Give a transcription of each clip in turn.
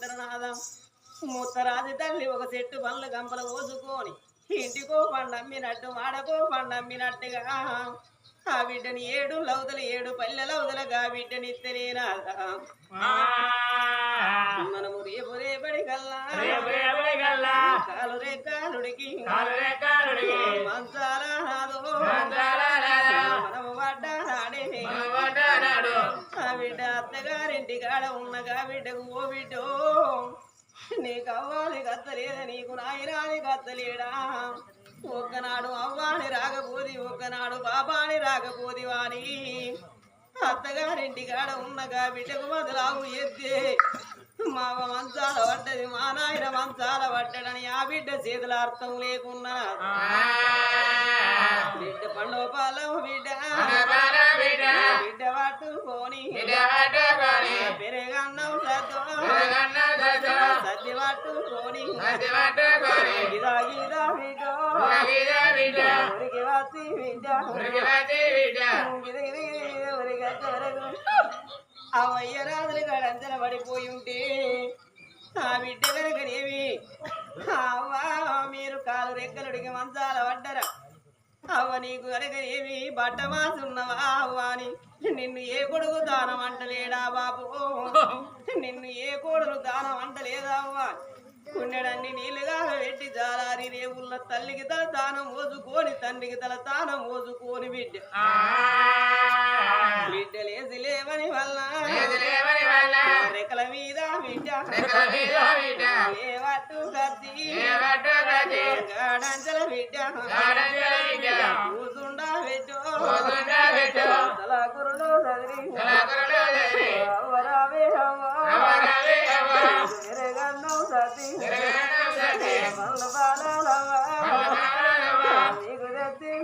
కుంపడంటారు నాదా ముత్తరాజు తల్లి ఒక చెట్టు పనులు గంపలు పోసుకొని ఇంటికో పండమ్మినట్టు మాడకో పండమ్మినట్టుగా. ఆ బిడ్డని ఏడు లవదలు ఏడు పల్లెల అవదలగా బిడ్డని ఇత్తలేనాదా మనము రేపు రేపటి కల్లా. కాలు రే కాలుడికి నీకు అవ్వాలి కత్తలేదా నీకు నాయనాని కత్తలేడా? ఒక్కనాడు అవ్వాని రాకపోది ఒక్కనాడు బాబాని రాకపోది వాని అత్తగారింటి కాడ ఉన్నగా బిడ్డకు మొదలాగు ఎత్తే మా మంచాల పడ్డది మా నాయన మంచాల పడ్డడని ఆ బిడ్డ చేతుల అర్థం లేకున్నా బిడ్డ పండు పాలం బిడ్డ బిడ్డ పట్టుకొని పెరగన్నం సద్దు సద్ది పట్టుకొని బిడ్డ బిడ్డ వరకు ఆ వయ్యరాజులు గడంతల పడిపోయి ఉంటే ఆ బిడ్డ కనుకనేవి అవ్వా మీరు కాలు రెక్కలుడికి మంచాల పడ్డరా అవ్వ నీకు కనుకనేవి బట్ట మాసున్నవా అవ్వ అని. నిన్ను ఏ కొడుకు దానం అంటలేడా బాబు? నిన్ను ఏ కోడలు దానం అంటలేదా అవ్వ? కుండెడన్ని నీళ్ళుగా పెట్టి జాలారి రేవుల్ల తల్లికి తల దానం మోసుకొని తండ్రికి తల దానం మోసుకొని బిడ్డ. బిడ్డలేసి లేవని వల్ల. రెక్కల మీద బిడ్డ. లేవట్టు గాడంచల బిడ్డ. కూసుండా పెట్టు తల చదివి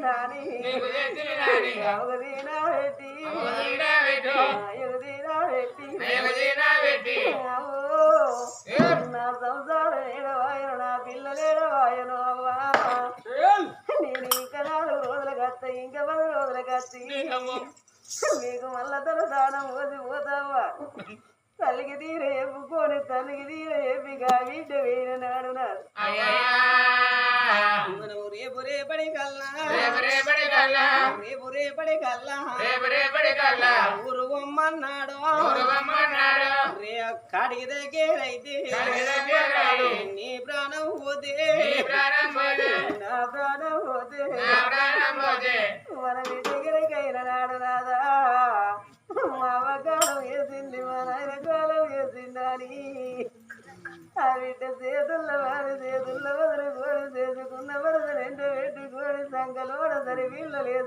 తెచ్చిందని అవగదీనా పెట్టి ఎగదీనా పెట్టి నా సంసారం ఏడవాయను నా పిల్లలు ఏడవాయను అవ్వా. నేను ఇంకా నాలుగు రోజుల కత్త ఇంకా పది రోజుల కత్తి. మీకు మళ్ళా తన దానం పోసి పోతావా తల్లికి తీర ఎప్పుకొని తల్లికి తీర ఎప్పిగా బిడ్డ వేయిన నాడు నాడు మనం రేపు రేపటి కల్లా. రేపు రేపటి కల్లా. ఊరు బొమ్మన్నాడు. రే కాడికి దగ్గరైతే నీ ప్రాణం పోతే. నా ప్రాణం పోతే. మన దగ్గరికైన నాడు నాదా. మా అవకాలం వేసింది మా నాయన కాలం వేసిందని ఆ బిడ్డ చేతుల్లో వారి చేతుల్లో వదిలి కోరి చేసుకున్న వరద రెండు పెట్టుకొని సంకలోడ సరి వీళ్ళు బిడ్డ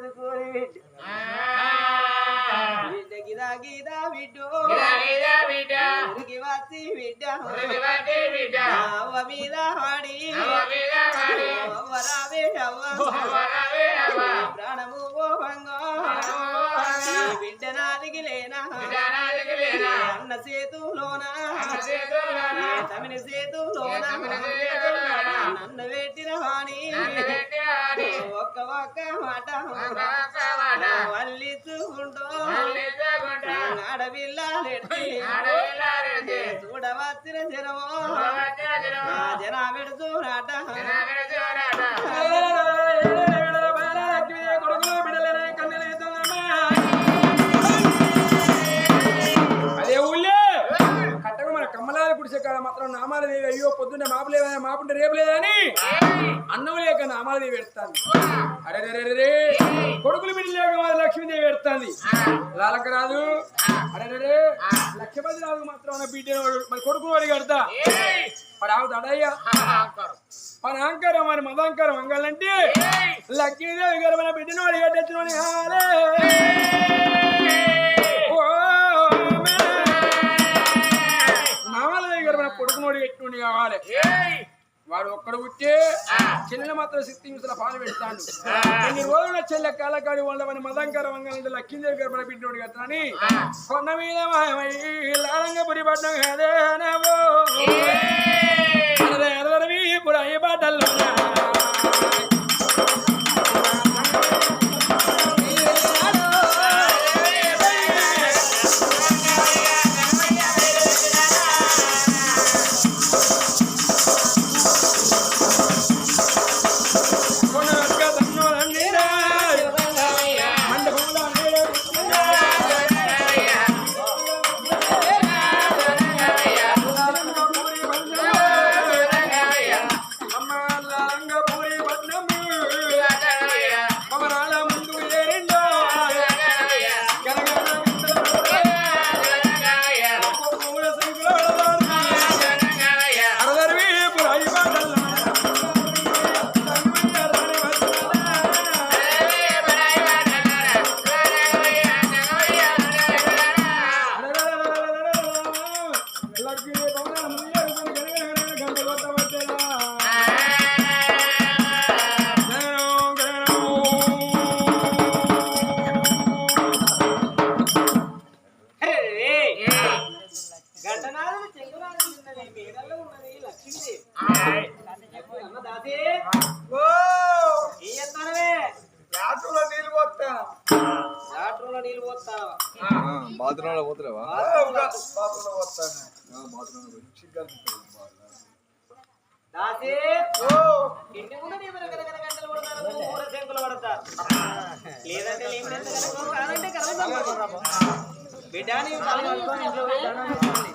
బిడ్డు వచ్చి బిడ్డ అవ్వ మీద వాడి అవ్వ ప్రాణము పోవంగో నాదికి లేనా? అన్న సేతులోన నన్ను పెట్టిన వాణి ఒక్క ఒక్క మాట. వల్లించుకుంటూ చూడవచ్చిన జనమో. జన పెడుతున్నట మాత్రం అయ్యో పొద్దున్నే మాపలేదా మాపుంటే రేపు లేదని అన్నం లేక నామాల పెడతాను అరే రే రే కొడుకులు బిడ్డ లేక మరి లక్ష్మీదేవి పెడతాంది. లాలక రాదు. అరే రే లక్ష్మీపతి రాదు మాత్రం బిడ్డ మరి కొడుకు వాడి కడతా? మరి ఆవు దడయ్యా. మన అహంకారం మరి మదాంకారం అంగాలంటే లక్ష్మీదేవి గారు మన బిడ్డను వాడి కట్టచ్చిన ఎట్టుండి కావాలి. వాడు ఒక్కడు పుట్టే చెల్లెలు మాత్రం శక్తి మిసల పాలు పెడతాడు. ఎన్ని రోజుల చెల్లె కాలకాడి ఉండమని మదంకరంగా నుండి లక్కిందేవి గర్భణ బిడ్డోడు కట్టని కొండ మీద మాయమై లారంగ పురి పడ్డం అరే అరవరవి ఇప్పుడు అయ్యి బాటల్లో దాసి ఇంటి ముందు నీ గనగన గంటలు కొడతారు నువ్వు కూడా శంకులు పడతారు. లేదంటే లేని ఎంత గనక కాదంటే కలవ బిడ్డ నీవు కాలు పట్టుకొని ఇంట్లో పోయి దండం పెట్టుకోండి.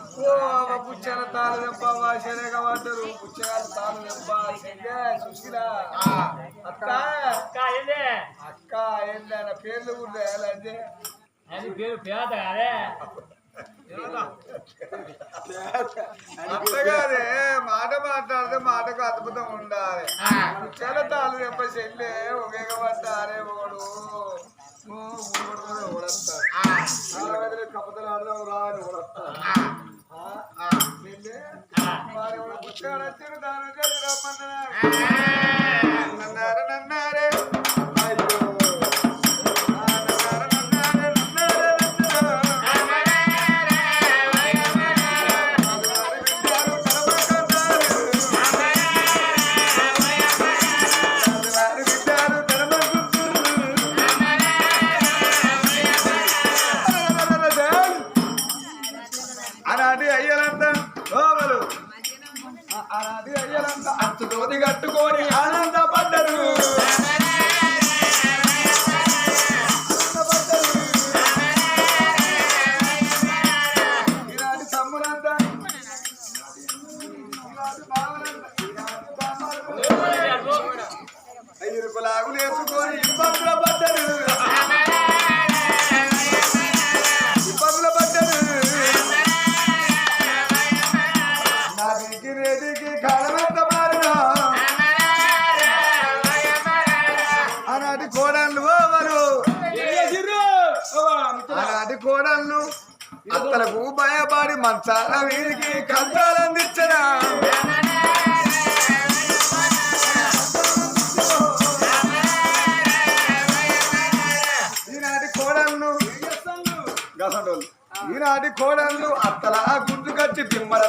పుచ్చల తాను దెబ్బ వాసనగా పడ్డరు పుచ్చగాల తాను దెబ్బ సుశీల. అక్క. అక్క ఏందన్న పేర్లు కూడా వేయాలంటే అత్తగారే మాట మాట్లాడితే మాటకు అద్భుతం ఉండాలి. పుచ్చల తాను దెబ్బ చెల్లె ఒకే పడ్డారే ఒకడు ఓడస్తాడు కపతలు ఆడదాం రా అని నన్నారే అత్తలకు భయపడి మంచాల వీరికి కంచాలందించరా ఈనాటి కోడళ్ళు ఈనాటి కోడళ్ళు అత్తల గుండు కట్టి తిమ్మల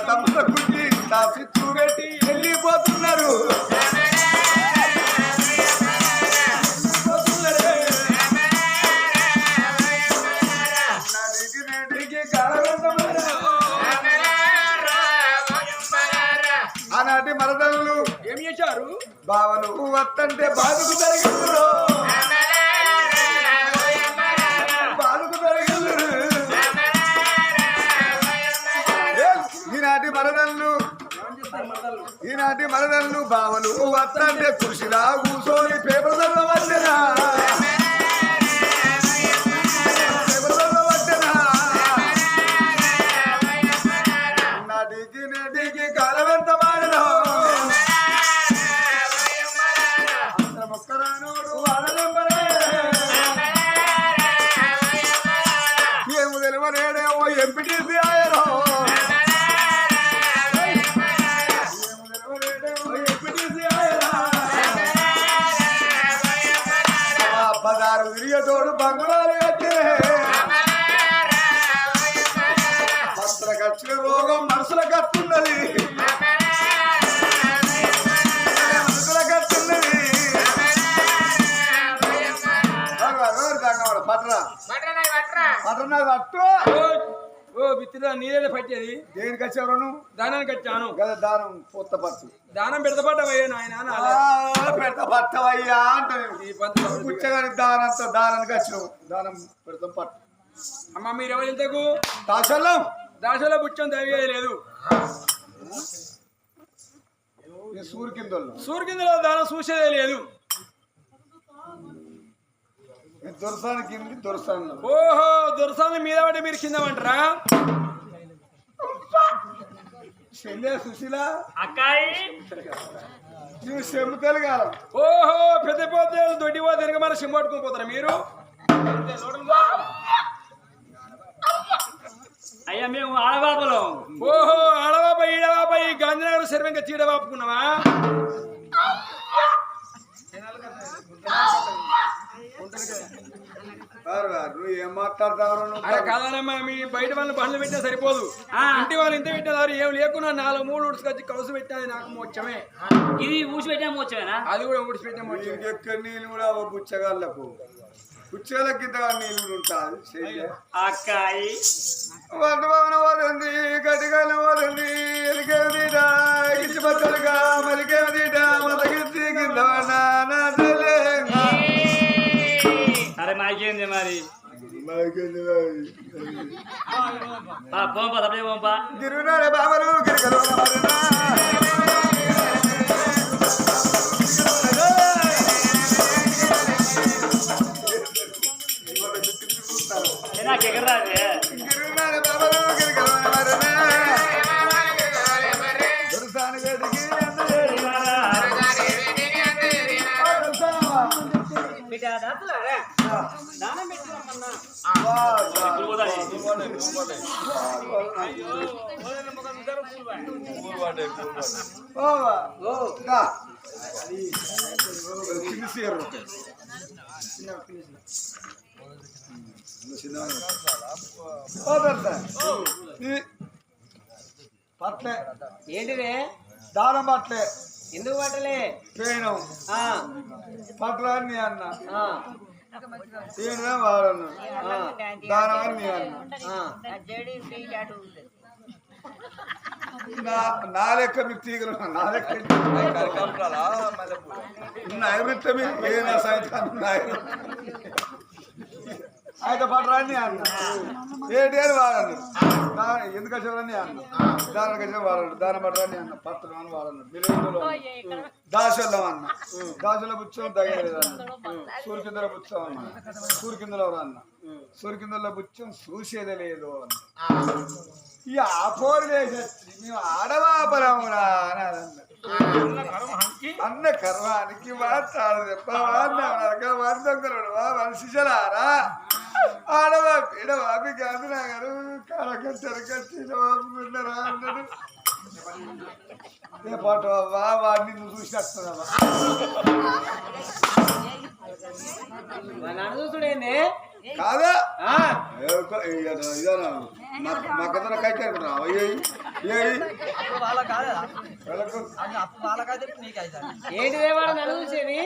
మరదళ్ళు ఏం చేశారు? బావలు వత్తంటే బాధకు ఏ, ఈనాటి మరదళ్ళు ఈనాటి మరదళ్ళు బావలు వత్తంటే కృషిలా కూసోని పేపర్ చదవచ్చనా తోడు బంగారాలు కట్టిరే భక్తుల ఖర్చుల రోగం మనసుల కట్టున్నది మనసుల కట్టున్నది పట్రా పట్రా పట్రా పట్టు ఓ బిత్తిరా నీరే పట్టేది. దేనికి వచ్చావు నువ్వు దానానికి వచ్చాను గద దానం పూత పట్టు దానం పెడతపడ్డవయ్యా నాయన నాలే. పెడత పట్టవయ్యా అంటే దానంతో దానానికి వచ్చినావు దానం పెడతాం పట్టు అమ్మ మీరు ఎవరు ఇంతకు? దాచల్లం దాసలో బుచ్చం తవ్వేది లేదు. ఈ సూర్య కిందల్లో సూర్య కిందలో దానం చూసేదే లేదు. దొరసాని కింది దొరసాని ఓహో దురసాన్ని మీద పడి మీరు కింద అంటారా చెల్లె సుశీల అక్కాయి! నువ్వు చెమ్ముతలు కాలం ఓహో పెద్ద పోతే దొడ్డి పోతే వెనక మన సిమ్ పట్టుకొని పోతారా మీరు? అయ్యా మేము ఆడబాబులం ఓహో ఆడవాపై ఈడవాపై గాంధీనగర్ సర్వంగా చీడ వాపుకున్నావా వారు వారు, నువ్వు ఏం మాట్లాడతావు అరే కాదనమ్మా మీ బయట వాళ్ళు బండ్లు పెట్టినా సరిపోదు. ఇంటి వాళ్ళు ఇంత పెట్టినారు ఏం లేకున్నా నాలుగు మూడు ఉడుచుకొచ్చి కలుసు పెట్టినది నాకు మోక్షమే. ఇది ఊసి పెట్టా మోచమేనా అది కూడా ఉడిచిపెట్టే మోక్షమే. ఇంకెక్కడ నీళ్ళు కూడా బుచ్చగాళ్ళకు బుచ్చగాళ్ళ కింద నీళ్ళు చెయ్యి. అక్కాయి. వంట భవన వదంది గడిగల వదంది ఎలిగేదిడా మలిగేదిడా కింద మాకేంది మరి మలగింది మరి. ఆ, పోంపా తప్పే పోంపా గిరునాడే బాబరు పట్లే ఏంటిదే దానం పట్లే ఎందుకు పట్టలే పేనం ఆ, పట్ల అని నీ అన్న ఆ, ఈయన వాడన్న ఆ, దానం అని నీ అన్న ఆ. నా లెక్క మీకు తీగలు నా లెక్క నైరుత్యమే ఏ నా సాయంత్రం అయితే పట్టరాని అన్న. ఏంటి అని వాడను. ఎందుకు వచ్చారని అన్న. దానికి వచ్చిన వాడను. దాని పట్టరాని అన్న. అని దాసల్లో అన్న దాసలో బుచ్చం తగ్గలేదు అన్న. సూర్యకిందల బుచ్చం అన్న. సూర్యకిందలో ఎవరు అన్న? సూర్యకిందల బుచ్చం చూసేదే లేదు అన్న. ఈ ఆపోరు చేసేసి మేము ఆడవాపరమురా అని అదన్న అన్న కర్మానికి మాట్లాడు చెప్పాడు మనిషిలారా ఆడవా పీడవా మీ కాదు నా గారు కడకట్టరు కట్టి వాపుకున్నారా అన్నాడు. ఏ పాట వా వాడిని నువ్వు చూసినట్టున్నావా? కాదా? ఆ, చూసేది?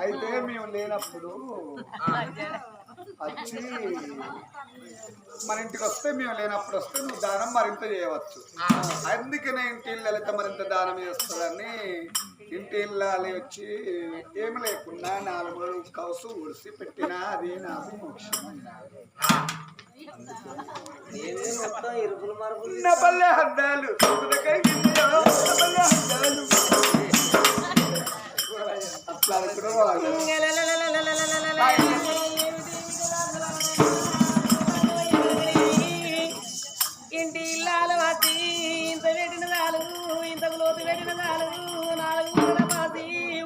అయితే మేము లేనప్పుడు వచ్చి మన ఇంటికి వస్తే మేము లేనప్పుడు వస్తే నువ్వు దానం మరింత చేయవచ్చు. అందుకనే ఇంటి ఇళ్ళతో మరింత దానం చేస్తుందని ఇంటి ఇల్లాలి వచ్చి ఏమి లేకుండా నాలుగు కౌసు ఉడిసి పెట్టినా అది నాకు మోక్షం పల్లె హద్దాలు. అట్లా ఇంటి ఇల్లాలు ఇంత పెట్టిన చాలు ఇంతకు లోతు పెట్టిన నాలుగు ఊళ్ళ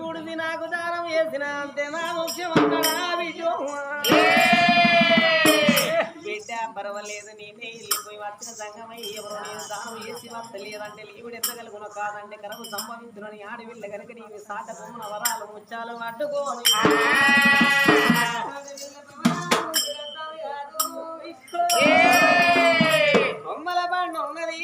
ఉడిసి నాకు దానం వేసిన అంతే నా ముఖ్యం అన్నాడా పర్వాలేదు నేనే వెళ్ళిపోయి వచ్చిన సంగమై ఎవరో నేను దానం వేసి వస్తలేదంటే లీవుడు ఎత్తగలుగున కాదంటే కరము సంభవించునని ఆడవిల్ల కనుక నీవి సాట బొమ్మన వరాలు ముచ్చాలు అడ్డుకోని బొమ్మల బండి ఉన్నది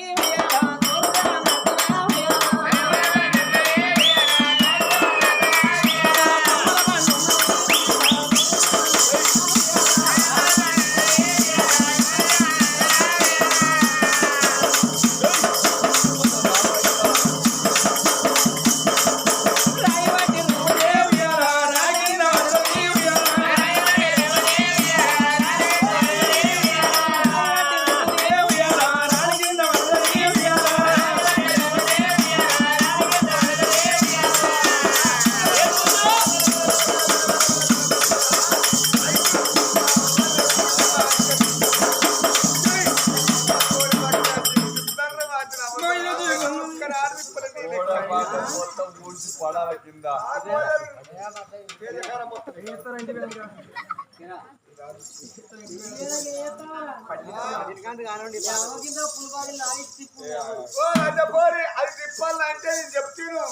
పోరి అది తిప్పాలని అంటే నేను చెప్తాను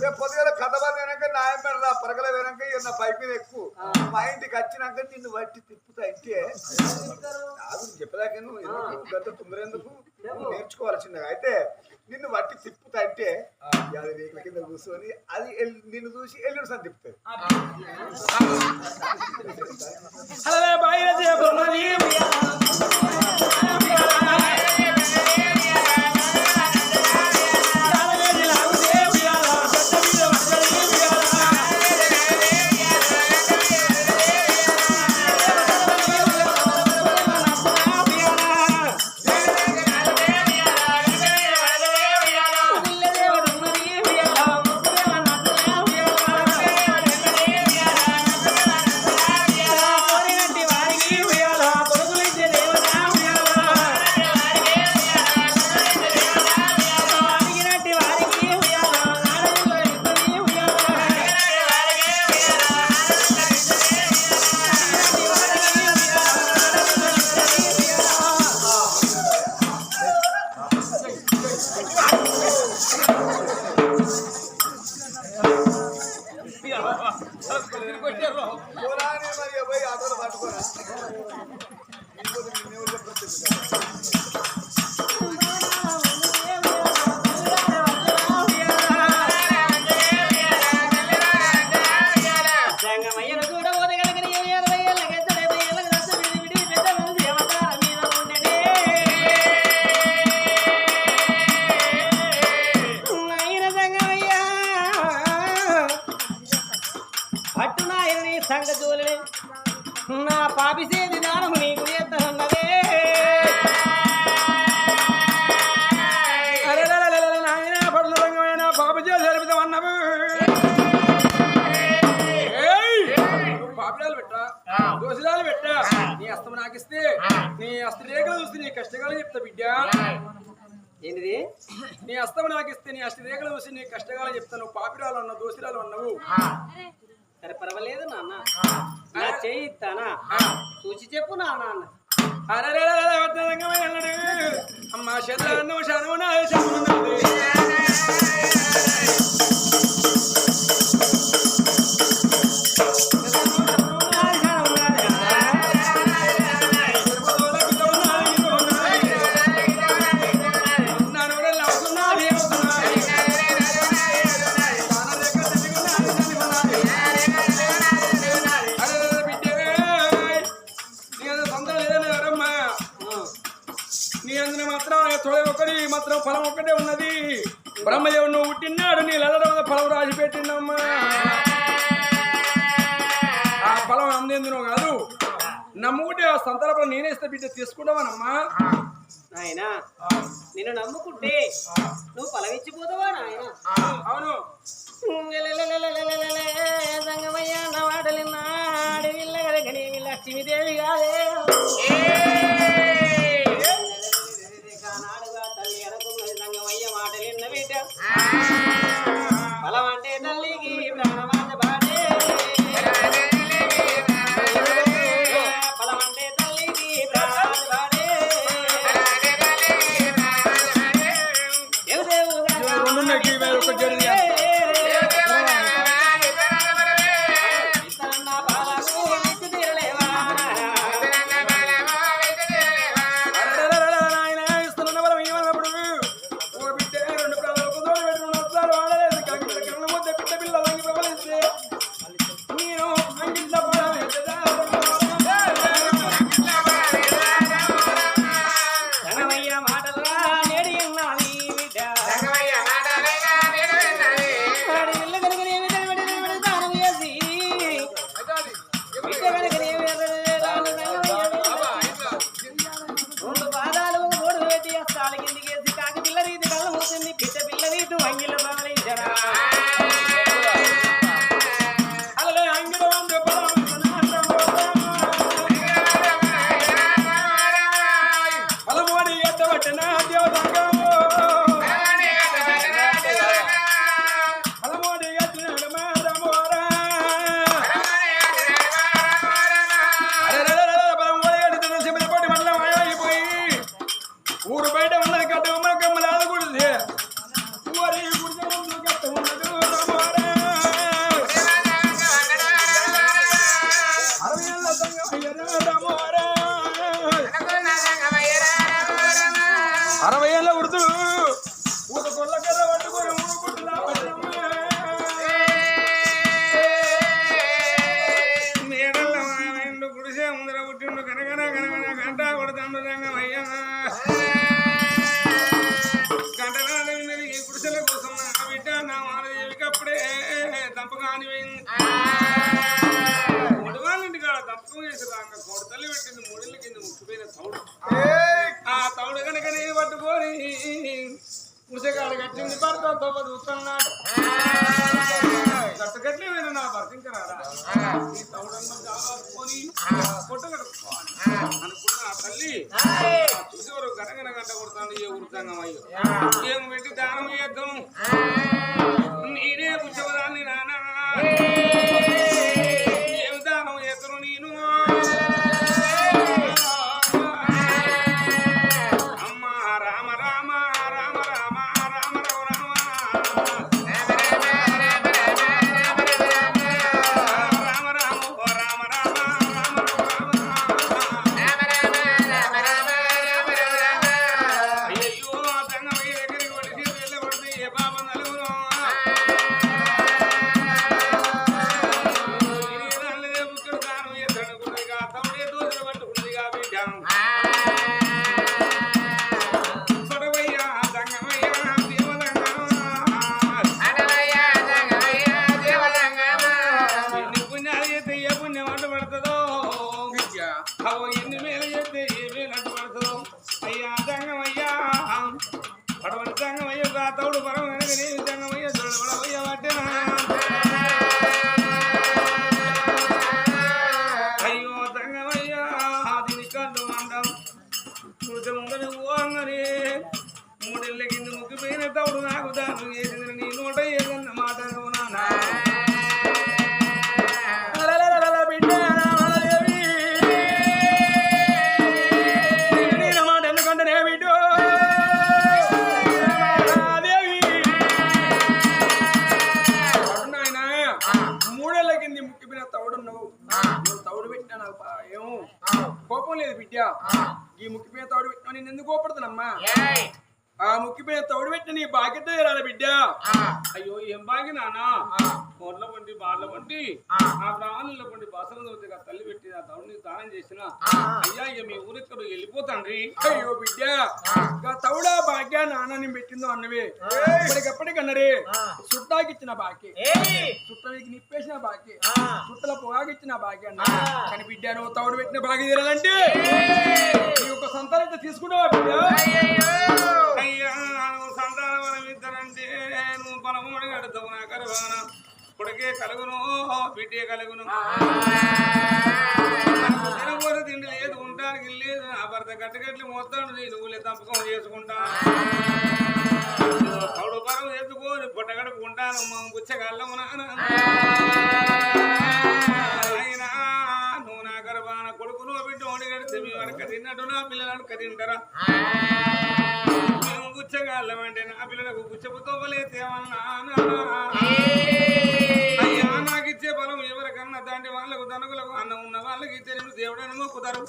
రేపు పొద్దుగల కథ బంద్ అయినాక న్యాయం పెడదా పరగల ఇక నా బైక్ మీద ఎక్కువ మా ఇంటికి వచ్చినాక నిన్ను బట్టి తిప్పుతా అంటే కాదు చెప్పదాకా నువ్వు గంట తొందర ఎందుకు? నేర్చుకోవాల్సిందిగా. అయితే నిన్ను బట్టి తిప్పుతా అంటే అది రేకుల కింద కూర్చొని అది నిన్ను చూసి ఎల్లుడు సని మరి పోయి ఆటోలో పట్టుకోరా నీ అస్తం నాకిస్తే నీ అష్టరేఖలు చూసి నీ కష్టకాలం చెప్తాను పాపిడాలు అన్న దోషిరాలు అన్నవు. సరే పర్వాలేదు నాన్న. నా చేయి ఇస్తానా చూసి చెప్పు నాన్న అన్న. అన్నాడు. అమ్మ శతను శనము నా బ్రహ్మదేవుడు నువ్వు పుట్టినాడు నీ లల్లడ ఫలం రాసి పెట్టిందమ్మా. ఆ ఫలం అందేందును కాదు నమ్ముకుంటే ఆ సంతానప్పుడు నేనేస్తే బిడ్డ తీసుకుంటావానమ్మా నాయనా నిన్ను నమ్ముకుంటే నువ్వు పలవిచ్చిపోతావా నాయన? అవును. సంగమయ్య నా వాడలి నాడి విల్లగలగని లక్ష్మీదేవి కాదే కొడతాను ఏ వృత్తంగం అయ్యో ఏం పెట్టి దానం చేద్దాం నేనే খাবো పండి బాళ్ళ పండి ఆ. బ్రాహ్మణుల పండి బాసన దొరికితే ఆ తల్లి పెట్టి ఆ తౌడిని దానం చేసిన అయ్యా ఇక మీ ఊరెక్కడ వెళ్ళిపోతాండ్రి. అయ్యో బిడ్డ తౌడా భాగ్య నాన్నని పెట్టిందో అన్నవే. ఇప్పటికెప్పటికన్నరే చుట్టాకి ఇచ్చిన బాకీ చుట్టానికి నిప్పేసిన బాకీ చుట్టల పొగాకిచ్చిన బాకీ అన్న. కానీ బిడ్డ నువ్వు తౌడు పెట్టిన బాకీ తీరాలంటే నీ ఒక సంతానం తీసుకుంటావా బిడ్డ? అయ్యా సంతానం ఇద్దరంటే నువ్వు పొలముడి కడతావు నా కరవాన కొడుకే కలుగును బిడ్డే కలుగును. తినకపోతే తిండి లేదు ఉండడానికి లేదు ఆ భర్త గట్టగట్లు మొత్తాడు నేను ఊళ్ళే తంపకం చేసుకుంటా. తౌడు పరం ఎత్తుకొని పొట్టగడుపు ఉంటాను గుచ్చగల్లము నాన్న. అయినా నువ్వు నా గర్భాన కొడుకును బిడ్డ ఓడి మీ వరకు తిన్నట్టు నా పిల్లలను కదింటారా గుచ్చగాళ్ళం అంటే నా పిల్లలకు గుచ్చపు తోవలే తేవన్నా మొక్కుతారు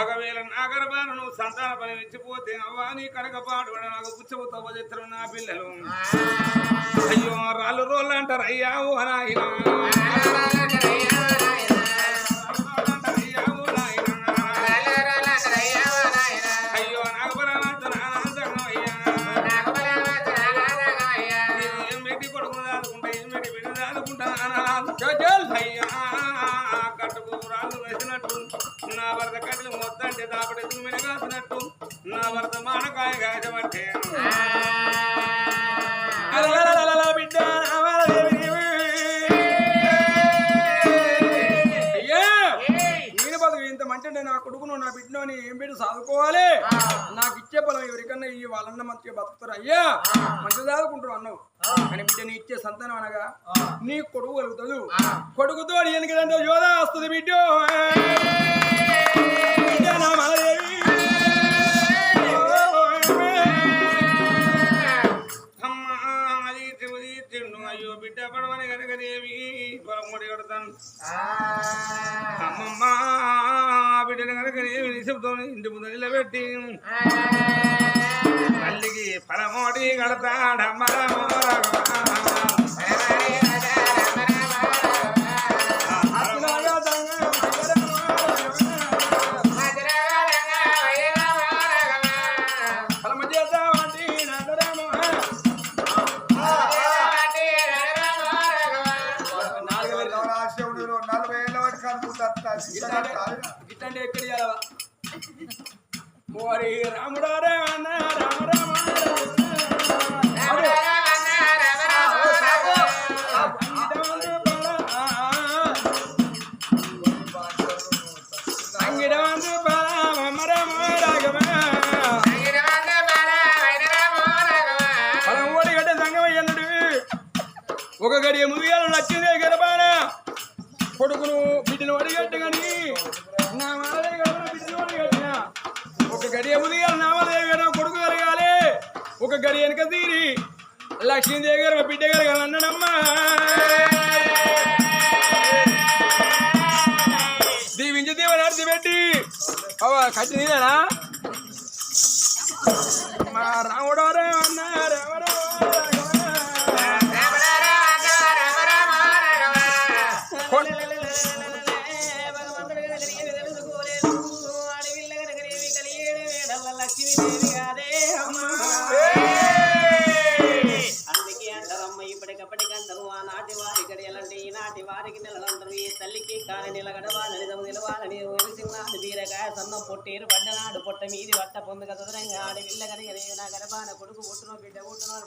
ఒకవేళ నా గర్భాన నువ్వు సంతాన పని ఇచ్చిపోతే అవ్వా నీ పాడుబడ నాకు గుచ్చపుతో చిత్రం నా పిల్లలు. అయ్యో రాళ్ళు రోళ్ళు అంటారు. అయ్యా ఓ నాయన. నా బిడ్డ ఇంత మంచి అంటే నా కొడుకును నా బిడ్డను ఏం పెట్టి చదువుకోవాలి నాకు ఇచ్చే పొలం ఎవరికన్నా ఈ వాళ్ళన్న మంచిగా బతుకుతారు. అయ్యా మంచిగా చదువుకుంటారు అన్నావు. కానీ బిడ్డ నీ ఇచ్చే సంతానం అనగా నీ కొడుకు కలుగుతుంది కొడుకుతో ఎందుకంటే యోధా వస్తుంది బిడ్డ. బిడ్డ నా మలదేవి. బిడ్డ పడవని కనుక దేవి పొలముడి కడతాను. అమ్మమ్మ బిడ్డను కనుక దేవి నిశబ్దంతో ఇంటి ముందు నిలబెట్టి తల్లికి పలమోటి కడతాడమ్మ గిట్టండి ఎక్కడి మరి రాముడా రే అన్న రామరామ ఒక గడియ ముగియాలు నచ్చిందే గెలపానా కొడుకును బిడ్డను ఒడిగట్టు నా మాలదే గడప బిడ్డను ఒక గడియ ముదియాలు నా మాలదే గడప కొడుకు కలగాలి ఒక గడి వెనక తీరి లక్ష్మీదేవి గారు బిడ్డ గారు అన్నాడమ్మా దీవించి దీవనార్తి పెట్టి. ఖచ్చితంగా కట్టి నీదేనా? మా రాముడు మీది వట్ట పొందుక చదరంగా ఆడి విల్ల కడిగనే నా గర్భాన కొడుకు పుట్టును బిడ్డ పుట్టును